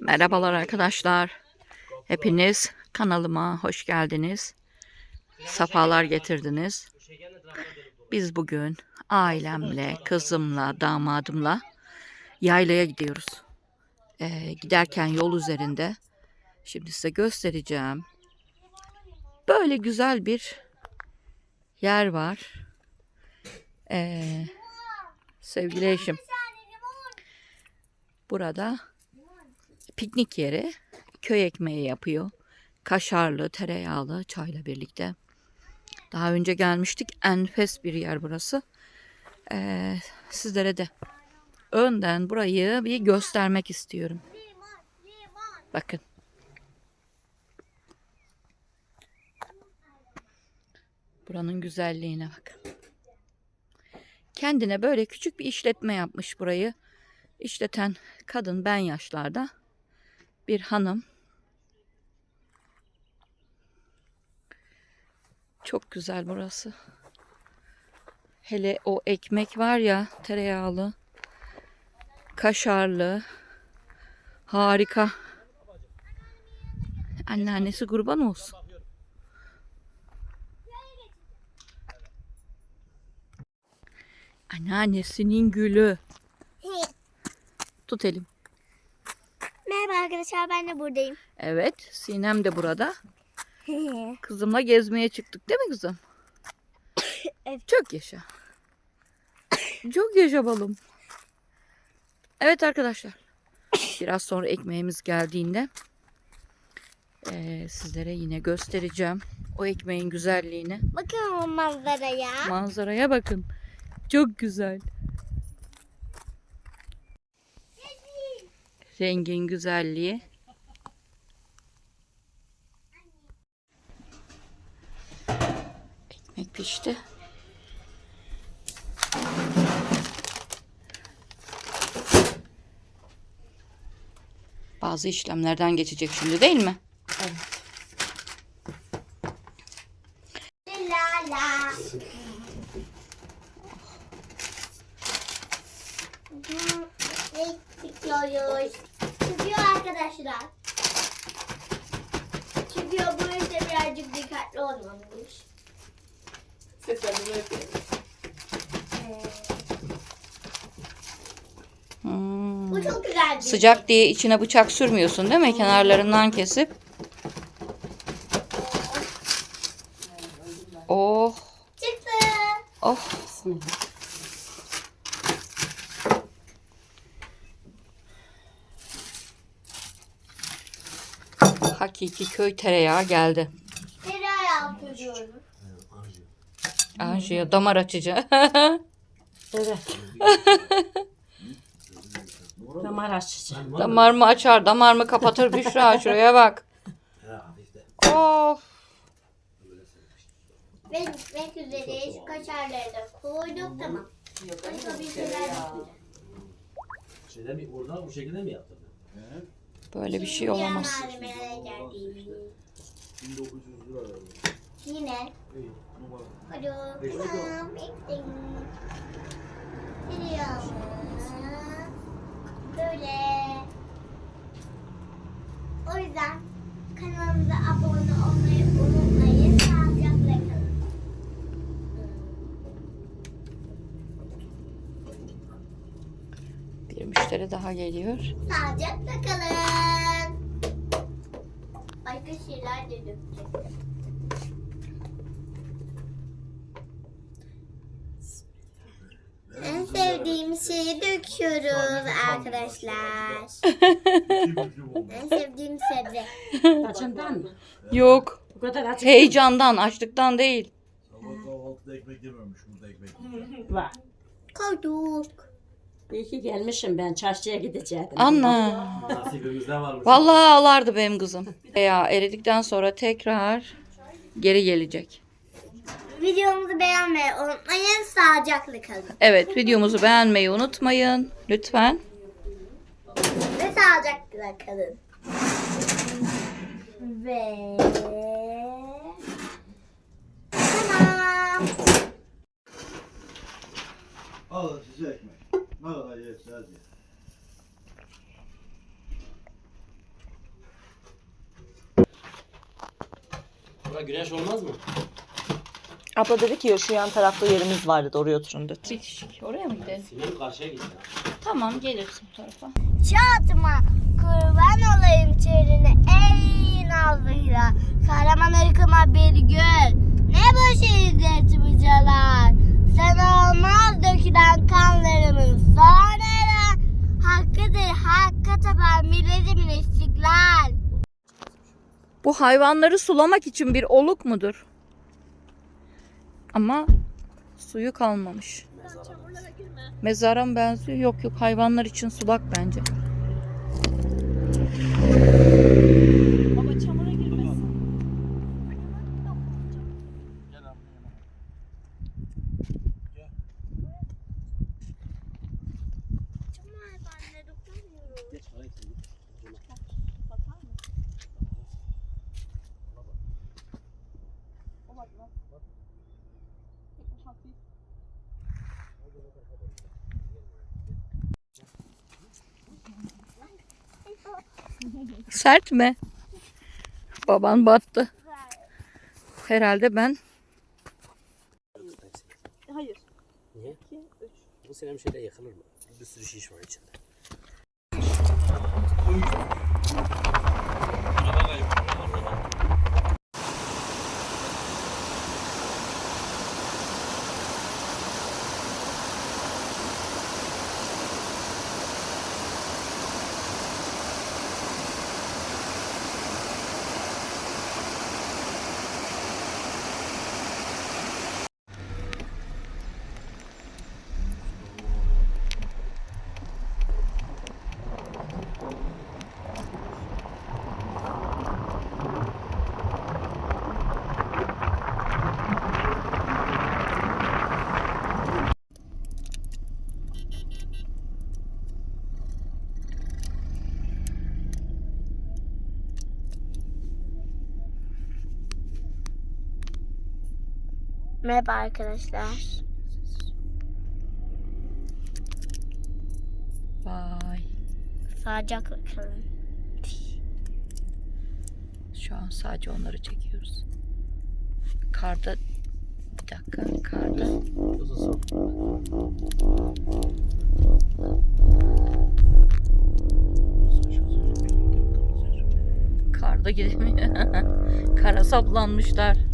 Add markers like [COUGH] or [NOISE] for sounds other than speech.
Merhabalar arkadaşlar. Hepiniz kanalıma hoş geldiniz. Safalar getirdiniz. Biz bugün ailemle, kızımla, damadımla yaylaya gidiyoruz. Ee, giderken yol üzerinde şimdi size göstereceğim. Böyle güzel bir yer var. Ee, sevgili eşim. Burada piknik yeri köy ekmeği yapıyor. Kaşarlı, tereyağlı, çayla birlikte. Daha önce gelmiştik. Enfes bir yer burası. Ee, sizlere de önden burayı bir göstermek istiyorum. Bakın. Buranın güzelliğine bakın. Kendine böyle küçük bir işletme yapmış burayı. İşleten kadın ben yaşlarda bir hanım. Çok güzel burası. Hele o ekmek var ya tereyağlı, kaşarlı, harika. Anneannesi kurban olsun. Anneannesinin gülü. Tut elim. Arkadaşlar ben de buradayım. Evet, Sinem de burada. [LAUGHS] Kızımla gezmeye çıktık değil mi kızım? [COUGHS] Evet. Çok yaşa. Çok yaşa balım. Evet arkadaşlar. Biraz sonra ekmeğimiz geldiğinde eee, sizlere yine göstereceğim. O ekmeğin güzelliğini. Bakın o manzaraya. Manzaraya bakın. Çok güzel. Rengin güzelliği. Ekmek pişti. Bazı işlemlerden geçecek şimdi değil mi? La arkadaşlar. Çıkıyor bu işte birazcık dikkatli olmalıyız. Hmm. Bu çok güzel bir Sıcak diye içine bıçak sürmüyorsun değil mi? Kenarlarından kesip. Oh, Çıktı. oh. Hakiki köy tereyağı geldi. Tereyağı yapıyorum. Anjiyo damar açıcı. [LAUGHS] Evet. [LAUGHS] Damar açıcı. damar mı açar, damar mı kapatır Büşra [LAUGHS] şuraya bak. Of. Ve bitmek üzere şu kaşarları da koyduk tamam. Başka bir şeyler yapacağız. Şeyde mi orada bu şekilde mi yaptın? Böyle bir şey olamaz. Malzemelere geldiğimiz. 1900 lira verdim. Yine. İyi. Numara. Hadi. Ektim. Biliyorum. Böyle. O yüzden kanalımıza abone olmayı unutmayın. Sağlıcakla kalın. Bir müşteri daha geliyor. Sağlıcakla kalın. Başka şeyler de dökecektim. En sevdiğim şeyi döküyoruz arkadaşlar. [LAUGHS] en sevdiğim sebze. Acından mı? Yok. Bu kadar acı Heyecandan, açlıktan değil. Sabah kahvaltıda ekmek yememiş burada ekmek. var. Koyduk. İyi ki gelmişim ben çarşıya gidecektim. Anna. Nasibimizde varmış. Vallahi ağlardı benim kızım. Ya eridikten sonra tekrar geri gelecek. Videomuzu beğenmeyi unutmayın. Sağlıcakla kalın. Evet videomuzu beğenmeyi unutmayın. Lütfen. Ve sağlıcakla kalın. Ve... Tamam. Alın size ekmek. Ne kadar yerseniz ye. Orada güneş olmaz mı? Abla dedi ki ya şu yan tarafta yerimiz vardı oraya oturun dedi. Bitişik. Oraya mı gidelim? Sinem karşıya gitti. Tamam geliriz bu tarafa. Çatıma kurban olayım çölüne ey nazlıyla Kahraman ırkıma bir gül Ne bu şehirde bıcalar Sana olmaz dökülen kanlarımın sonra Hakkıdır hakka tapan milletimin istiklal Bu hayvanları sulamak için bir oluk mudur? Ama suyu kalmamış. Mezara mı benziyor? Yok yok hayvanlar için sulak bence. Sert mi? Baban battı. Herhalde ben Hayır. Niye? Bu sinem şöyle yakılır mı? Bir sürü şiş var içinde. Merhaba arkadaşlar vay Sağlıcakla kalın şu an sadece onları çekiyoruz. Karda bir dakika karda karda gidemiyor. [LAUGHS] Kara saplanmışlar.